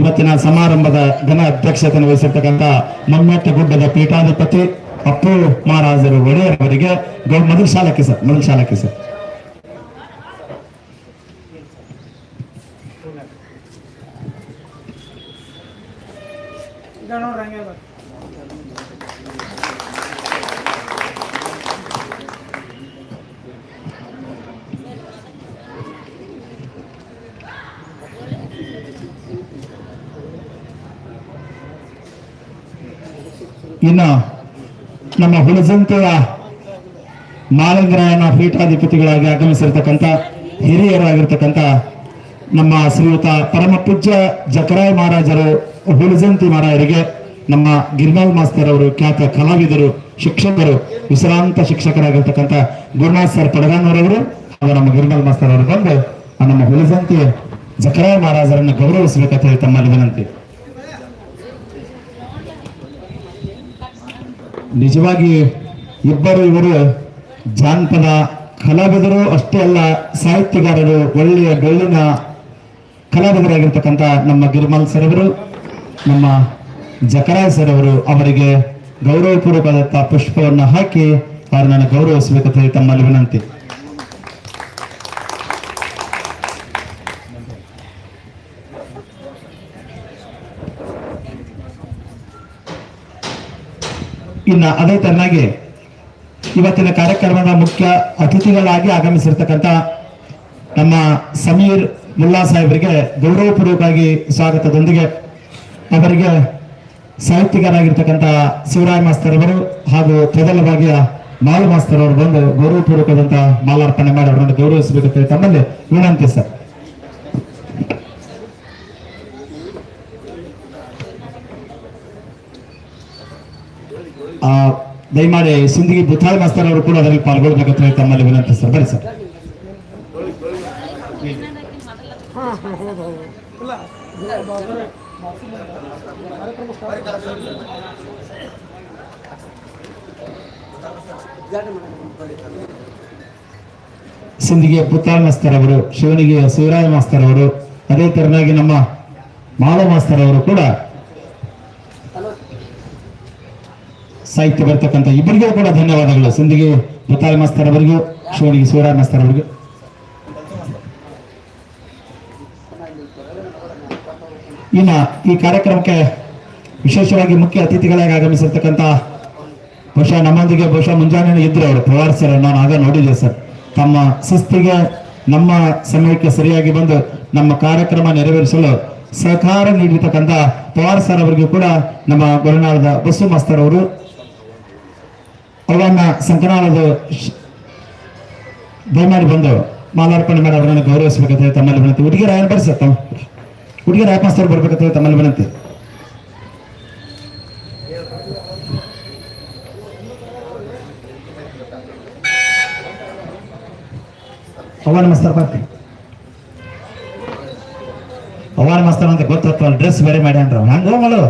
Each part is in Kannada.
ಇವತ್ತಿನ ಸಮಾರಂಭದ ಘನ ಅಧ್ಯಕ್ಷತೆಯನ್ನು ವಹಿಸಿರ್ತಕ್ಕಂಥ ಗುಡ್ಡದ ಪೀಠಾಧಿಪತಿ ಅಪ್ಪು ಮಹಾರಾಜರು ಒಡೆಯರ್ ಅವರಿಗೆ ಮೊದಲು ಶಾಲಕ್ಕೆ ಸರ್ ಮೊದಲು ಶಾಲಕ್ಕೆ ಸರ್. ಇನ್ನು ನಮ್ಮ ಹುಲಜಂತೆಯ ಮಾಲಂಗರಾಯನ ಪೀಠಾಧಿಪತಿಗಳಾಗಿ ಆಗಮಿಸಿರ್ತಕ್ಕಂಥ ಹಿರಿಯರಾಗಿರ್ತಕ್ಕಂಥ ನಮ್ಮ ಶ್ರೀಯುತ ಪರಮ ಪೂಜ್ಯ ಜಕರಾಯ್ ಮಹಾರಾಜರು ಹುಲಜಂತಿ ಮಹಾರಾಜರಿಗೆ ನಮ್ಮ ಗಿರ್ಮಲ್ ಮಾಸ್ತರ್ ಅವರು ಖ್ಯಾತ ಕಲಾವಿದರು, ಶಿಕ್ಷಕರು, ವಿಶ್ರಾಂತ ಶಿಕ್ಷಕರಾಗಿರ್ತಕ್ಕಂಥ ಗುರುನಾಥ್ ಸರ್ ಪಡಗಾನವರವರು ಹಾಗೂ ನಮ್ಮ ಗಿರ್ಮಲ್ ಮಾಸ್ತರ್ ಅವರು ಬಂದು ನಮ್ಮ ಹುಲಜಂತಿ ಜಕರಾಯ್ ಮಹಾರಾಜರನ್ನು ಗೌರವಿಸಬೇಕಂತ ಹೇಳಿ ತಮ್ಮಲ್ಲಿ ವಿನಂತಿ. ನಿಜವಾಗಿ ಇಬ್ಬರು ಇವರು ಜಾನಪದ ಕಲಾವಿದರು, ಅಷ್ಟೇ ಅಲ್ಲ, ಸಾಹಿತ್ಯಗಾರರು, ಒಳ್ಳೆಯ ಬೆಳ್ಳಿನ ಕಲಾವಿದರಾಗಿರ್ತಕ್ಕಂಥ ನಮ್ಮ ಗಿರಿಮಲ್ ಸರ್ ಅವರು, ನಮ್ಮ ಜಕರಾಯ್ ಸರ್ ಅವರು ಅವರಿಗೆ ಗೌರವಪೂರ್ವಕವಾದಂಥ ಪುಷ್ಪವನ್ನು ಹಾಕಿ ಅವರನ್ನು ಗೌರವ ಹೇಳಿ ತಮ್ಮಲ್ಲಿ ವಿನಂತಿ. ಇನ್ನು ಅದೇ ತರನಾಗಿ ಇವತ್ತಿನ ಕಾರ್ಯಕ್ರಮದ ಮುಖ್ಯ ಅತಿಥಿಗಳಾಗಿ ಆಗಮಿಸಿರ್ತಕ್ಕಂಥ ನಮ್ಮ ಸಮೀರ್ ಮುಲ್ಲಾ ಸಾಹೇಬರಿಗೆ ಗೌರವಪೂರ್ವಕವಾಗಿ ಸ್ವಾಗತದೊಂದಿಗೆ ಅವರಿಗೆ ಸಾಹಿತ್ಯಗಾರಾಗಿರ್ತಕ್ಕಂಥ ಶಿವರಾಯ ಮಾಸ್ತರ್ ಅವರು ಹಾಗೂ ಮೊದಲವಾಗಿಯ ಮಾಲು ಮಾಸ್ತರ್ ಅವರು ಬಂದು ಗೌರವಪೂರ್ವಕದಂತ ಮಾಲಾರ್ಪಣೆ ಮಾಡಿ ಅವರನ್ನು ಗೌರವಿಸಬೇಕಂತ ತಮ್ಮಲ್ಲಿ ವಿನಂತಿ ಸರ್. ದಯಮಾಡಿ ಸಿಂದಗಿ ಬುಥಾಳ್ ಮಾಸ್ತರ್ ಅವರು ಕೂಡ ಅದರಲ್ಲಿ ಪಾಲ್ಗೊಳ್ಬೇಕಂತ ಹೇಳಿ ತಮ್ಮಲ್ಲಿ ವಿನಂತಿ ಸರ್. ಬನ್ನಿ ಸರ್. ಸಿಂಧಿಗೆ ಪುತ್ತಾಳ್ ಮಾಸ್ತರ್ ಅವರು, ಶಿವನಿಗೆ ಶಿವರಾಯ ಮಾಸ್ತರ್ ಅವರು, ಅದೇ ತರನಾಗಿ ನಮ್ಮ ಮಾಳ ಮಾಸ್ತರ್ ಅವರು ಕೂಡ ಸಾಹಿತ್ಯ ಬರ್ತಕ್ಕಂಥ ಇಬ್ಬರಿಗೂ ಕೂಡ ಧನ್ಯವಾದಗಳು. ಸಿಂದಿಗೆ ಮಾಸ್ತರ್ ಅವರಿಗೂ, ಶಿವನಿಗೆ ಶಿವರಾಮ್ ಮಾಸ್ತರ್ ಅವರಿಗೂ. ಇನ್ನ ಈ ಕಾರ್ಯಕ್ರಮಕ್ಕೆ ವಿಶೇಷವಾಗಿ ಮುಖ್ಯ ಅತಿಥಿಗಳಾಗಿ ಆಗಮಿಸಿರ್ತಕ್ಕಂಥ ಬಹುಶಃ ನಮ್ಮೊಂದಿಗೆ ಬಹುಶಃ ಮುಂಜಾನೆ ಇದ್ರು ಅವರು. ಪವಾರ್ ಸರ್, ನಾನು ಆಗ ನೋಡಿದ್ದೆ ಸರ್. ತಮ್ಮ ಸುಸ್ತಿಗೆ ನಮ್ಮ ಸಮಯಕ್ಕೆ ಸರಿಯಾಗಿ ಬಂದು ನಮ್ಮ ಕಾರ್ಯಕ್ರಮ ನೆರವೇರಿಸಲು ಸಹಕಾರ ನೀಡಿರ್ತಕ್ಕಂಥ ಪವಾರ್ ಸರ್ ಅವರಿಗೂ ಕೂಡ ನಮ್ಮ ಗೊರನಾಳದ ಬಸ್ಸು ಮಾಸ್ತರ್ ಅವರು ಅವನ್ನ ಸಂಕನಾಳದ ದಯಮಾಡಿ ಬಂದು ಮಾಲಾರ್ಪಣೆ ಮಾಡಿ ಅವರನ್ನು ಗೌರವಿಸಬೇಕಂತ ಹೇಳಿ ತಮ್ಮಲ್ಲಿ ವಿನಂತಿ. ಹುಡುಗಿಯರ ಏನು ಬರ್ಸ ಸರ್ ತಮ್ಮ ಹುಡುಗಿಯರ ಆತ್ಮಸ್ಥರು ಬರ್ಬೇಕಂತ ಹೇಳಿ ತಮ್ಮಲ್ಲಿ ವಿನಂತಿ. ಅವ್ವ ನಮಸ್ಕಾರ ಬರ್ತಿ ಅವಾನ ಮಾಸ್ತರ್ ಅಂತ ಗೊತ್ತತ್ತು ಡ್ರೆಸ್ ಬೇರೆ ಮಾಡ್ಯಾನ್ರ ಹಂಗ ಮಾಡು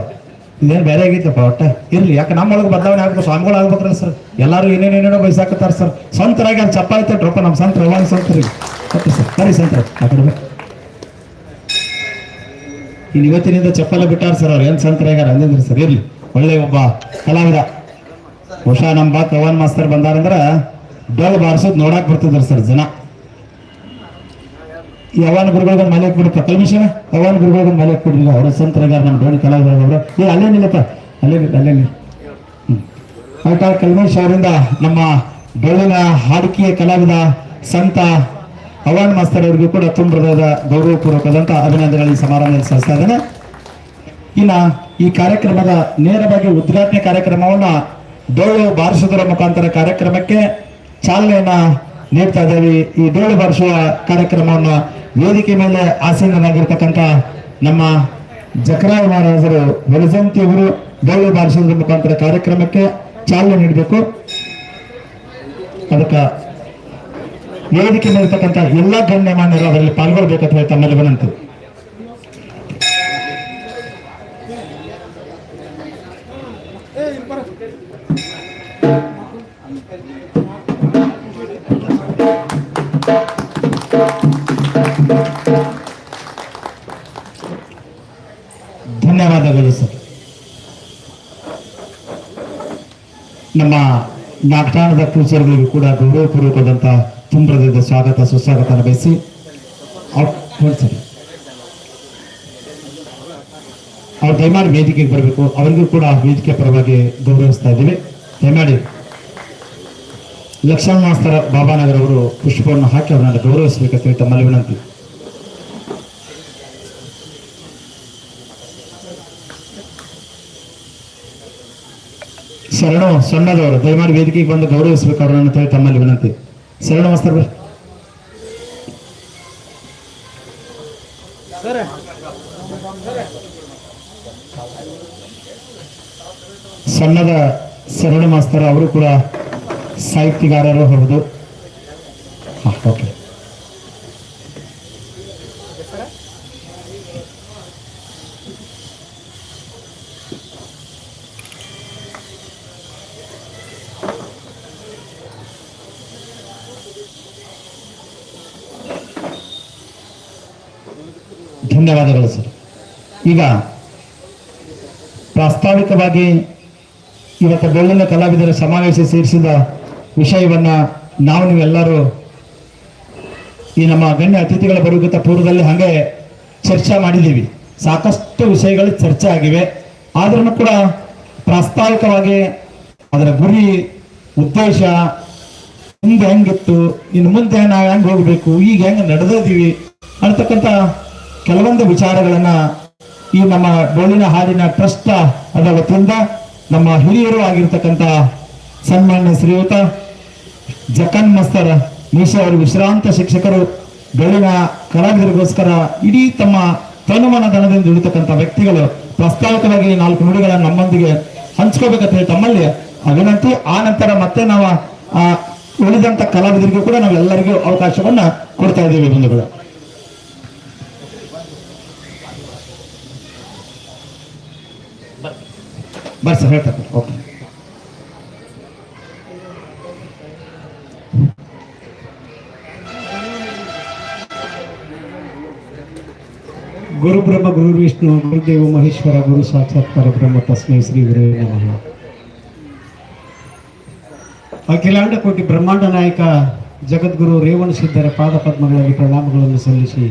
ಇದೇನು ಬೇರೆ ಆಗೈತಪ್ಪ ಒಟ್ಟ? ಇರ್ಲಿ, ಯಾಕೆ ನಮ್ಮೊಳಗೆ ಬದಲಾವಣೆ ಆಗ್ಬೇಕು ಸ್ವಾಮಿಗಳು ಆಗ್ಬೇಕ್ರ ಸರ್. ಎಲ್ಲಾರು ಏನೇನೇನೇನೋ ಬಯಸಾಕತ್ತಾರ ಸರ್. ಸ್ವಂತರಾಗಿ ಅಲ್ಲಿ ಚಪ್ಪ ಐತಟ್ರಪ್ಪ ನಮ್ಮ ಸಂತ ಅವನ ಸಂತರಿ ಸರ್ ಸರಿ ಸಂತ್ರ ಇನ್ನು ಇವತ್ತಿನಿಂದ ಚಪ್ಪಲ ಬಿಟ್ಟಾರ ಸರ್ ಅವ್ರು, ಏನ್ ಸಂತರಾಗ್ಯಾರ ಅಂದಿದ್ರಿ ಸರ್, ಇರ್ಲಿ. ಒಳ್ಳೆ ಒಬ್ಬ ಕಲಾವಿದ. ಬಹುಶಃ ನಮ್ಮ ಬಾ ಕವನ್ ಮಾಸ್ತರ್ ಬಂದಾರಂದ್ರ ಡೊಳ್ ಬಾರಿಸೋದು ನೋಡಾಕ್ ಬರ್ತಿದ್ರು ಸರ್ ಜನ. ಈ ಅವನ ಗುರುಗಳಿಗೆ ಮಲೆ ಬಿಡಪ್ಪ ಕಲ್ಮಿಷನ ಅವಾನ ಗುರುಗಳಿಗೆ ಮಲೆ ಕೊಡ್ಲಿಲ್ಲ ಅವರ ಸಂತರಗಾರ ನಮ್ಮ ಡೋಣಿ ಕಲಾವಿದರು ಏ, ಅಲ್ಲೇ ನಿಲ್ಲಪ್ಪ. ಅಲ್ಲೇ ಅಲ್ಲೇ ನಿಲ್ಲು. ಆಟ ಕಲ್ಮೇಶ್ ಅವರಿಂದ ನಮ್ಮ ಡೋಳಿನ ಹಾಡಿಕೆಯ ಕಲಾವಿದ ಸಂತ ಹವಾನ ಮಾಸ್ತರ್ ಅವರಿಗೂ ಕೂಡ ತುಂಬರದ ಗೌರವಪೂರ್ವಕದಂತ ಅಭಿನಂದನೆಗಳು ಸಮಾರಂಭ ಸಲ್ಲಿಸ್ತಾ ಇದ್ದೇನೆ. ಇನ್ನ ಈ ಕಾರ್ಯಕ್ರಮದ ನೇರವಾಗಿ ಉದ್ಘಾಟನೆ ಕಾರ್ಯಕ್ರಮವನ್ನ ಡೋಳು ಬಾರಿಸುವುದರ ಮುಖಾಂತರ ಕಾರ್ಯಕ್ರಮಕ್ಕೆ ಚಾಲನೆಯನ್ನ ನೀಡ್ತಾ ಇದ್ದೇವೆ. ಈ ಡೋಳು ಬಾರಿಸುವ ಕಾರ್ಯಕ್ರಮವನ್ನ ವೇದಿಕೆ ಮೇಲೆ ಆಸೀನರಾಗಿರ್ತಕ್ಕಂಥ ನಮ್ಮ ಜಕರಾಯ ಮಹಾರಾಜರು ಹೊಲಜಂತಿ ಅವರು ಬಾರಿಸುವುದರ ಮುಖಾಂತರ ಕಾರ್ಯಕ್ರಮಕ್ಕೆ ಚಾಲನೆ ನೀಡಬೇಕು. ಅದಕ್ಕೆ ವೇದಿಕೆ ಮೇಲಿರ್ತಕ್ಕಂಥ ಎಲ್ಲ ಗಣ್ಯಮಾನ್ಯರು ಅದರಲ್ಲಿ ಪಾಲ್ಗೊಳ್ಬೇಕಂತ ಹೇಳಿ ತಮ್ಮಲ್ಲಿ ವಿನಂತಿ. ಧನ್ಯವಾದಗಳು, ಸರ್. ನಮ್ಮ ನಾಟಕದ ಪೂಜೆಗಳಿಗೂ ಕೂಡ ಗೌರವಪೂರ್ವಕವಾದಂತಹ ತುಂಬ್ರದಿಂದ ಸ್ವಾಗತ, ಸುಸ್ವಾಗತ ಬಯಸಿ ಸರ್. ಅವ್ರು ದಯಮಾಡಿ ವೇದಿಕೆಗೆ ಬರಬೇಕು. ಅವರಿಗೂ ಕೂಡ ವೇದಿಕೆ ಪರವಾಗಿ ಗೌರವಿಸ್ತಾ ಇದ್ದೀವಿ. ದಯಮಾಡಿ ಲಕ್ಷ್ಮಣ ಮಾಸ್ತರ ಬಾಬಾನಗರ್ ಅವರು ಪುಷ್ಪವನ್ನು ಹಾಕಿ ಅವರನ್ನು ಗೌರವಿಸಬೇಕಂತ ತಮ್ಮಲ್ಲಿ ವಿನಂತಿ. ಶರಣ ಸಣ್ಣದವರು ದಯಮಾಡಿ ವೇದಿಕೆಗೆ ಬಂದು ಗೌರವಿಸಬೇಕು ಅವರನ್ನು ಅಂತ ಹೇಳಿ ತಮ್ಮಲ್ಲಿ ವಿನಂತಿ ಶರಣ ಮಾಸ್ತರ್. ಸಣ್ಣದ ಶರಣ ಮಾಸ್ತರ್ ಅವರು ಕೂಡ ಸಾಹಿತ್ಯಗಾರರು ಹೌದು ಓಕೆ ಧನ್ಯವಾದಗಳು, ಸರ್. ಈಗ ಪ್ರಾಸ್ತಾವಿಕವಾಗಿ ಇವತ್ತು ಬೆಳ್ಳಿನ ಕಲಾವಿದರ ಸಮಾವೇಶ ಸೇರಿಸಿದ ವಿಷಯವನ್ನ ನಾವು ನೀವೆಲ್ಲರೂ ಈ ನಮ್ಮ ಗಣ್ಯ ಅತಿಥಿಗಳ ಬರುಗತ ಪೂರ್ವದಲ್ಲಿ ಹಾಗೆ ಚರ್ಚೆ ಮಾಡಿದ್ದೀವಿ. ಸಾಕಷ್ಟು ವಿಷಯಗಳು ಚರ್ಚೆ ಆಗಿವೆ. ಆದ್ರೂ ಕೂಡ ಪ್ರಾಸ್ತಾವಿಕವಾಗಿ ಅದರ ಗುರಿ, ಉದ್ದೇಶ ಮುಂದೆ ಹೆಂಗಿತ್ತು, ಇನ್ನು ಮುಂದೆ ನಾವು ಹೆಂಗ್ ಹೋಗ್ಬೇಕು, ಈಗ ಹೆಂಗ್ ನಡೆದಿದ್ದೀವಿ ಅಂತಕ್ಕಂಥ ಕೆಲವೊಂದು ವಿಚಾರಗಳನ್ನ ಈ ನಮ್ಮ ಡೋಳಿನ ಹಾಡಿನ ಟ್ರಸ್ಟ್ ಅದರ ವತಿಯಿಂದ ನಮ್ಮ ಹಿರಿಯರು ಆಗಿರ್ತಕ್ಕಂಥ ಸನ್ಮಾನ್ಯ ಶ್ರೀಯುತ ಜಕನ್ ಮಸ್ತರ್, ಮೀಶ ಅವರು ವಿಶ್ರಾಂತ ಶಿಕ್ಷಕರು ಡೋಳಿನ ಕಲಾವಿದರಿಗೋಸ್ಕರ ಇಡೀ ತಮ್ಮ ತನುಮನ ದನದಿಂದ ದುಡಿತಕ್ಕಂಥ ವ್ಯಕ್ತಿಗಳು ಪ್ರಸ್ತಾವಿಕವಾಗಿ ನಾಲ್ಕು ನುಡಿಗಳನ್ನು ನಮ್ಮೊಂದಿಗೆ ಹಂಚ್ಕೋಬೇಕಂತ ಹೇಳಿ ತಮ್ಮಲ್ಲಿ ಆ ವಿನಂತಿ ಆ ನಂತರ ಮತ್ತೆ ನಾವು ಉಳಿದಂತ ಕಲಾವಿದರಿಗೂ ಕೂಡ ನಾವೆಲ್ಲರಿಗೂ ಅವಕಾಶವನ್ನ ಕೊಡ್ತಾ ಇದ್ದೀವಿ ಬಂಧುಗಳು. ಬರ್ರಿ ಸರ್ ಹೇಳ್ತಾರೆ ಓಕೆ. ಗುರು ಬ್ರಹ್ಮ ಗುರು ವಿಷ್ಣು, ಗುರುದೇವ, ಮಹೇಶ್ವರ, ಗುರು ಸಾಕ್ಷಾತ್ ಪರಬ್ರಹ್ಮ, ತಸ್ಮೈ ಶ್ರೀ ಗುರು ನಮಃ. ಅಖಿಲಾಂಡ ಕೋಟಿ ಬ್ರಹ್ಮಾಂಡ ನಾಯಕ ಜಗದ್ಗುರು ರೇವಣ ಸಿದ್ಧರ ಪಾದ ಪದ್ಮಗಳಲ್ಲಿ ಪ್ರಣಾಮಗಳನ್ನು ಸಲ್ಲಿಸಿ,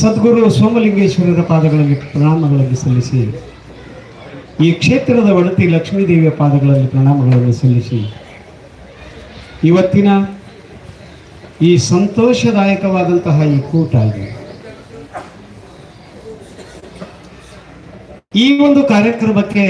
ಸದ್ಗುರು ಸೋಮಲಿಂಗೇಶ್ವರರ ಪಾದಗಳಲ್ಲಿ ಪ್ರಣಾಮಗಳನ್ನು ಸಲ್ಲಿಸಿ ಈ ಕ್ಷೇತ್ರದ ಒಡತಿ ಲಕ್ಷ್ಮೀದೇವಿಯ ಪಾದಗಳಲ್ಲಿ ಪ್ರಣಾಮಗಳನ್ನು ಸಲ್ಲಿಸಿ. ಇವತ್ತಿನ ಈ ಸಂತೋಷದಾಯಕವಾದಂತಹ ಈ ಕೂಟ ಇದೆ. ಈ ಒಂದು ಕಾರ್ಯಕ್ರಮಕ್ಕೆ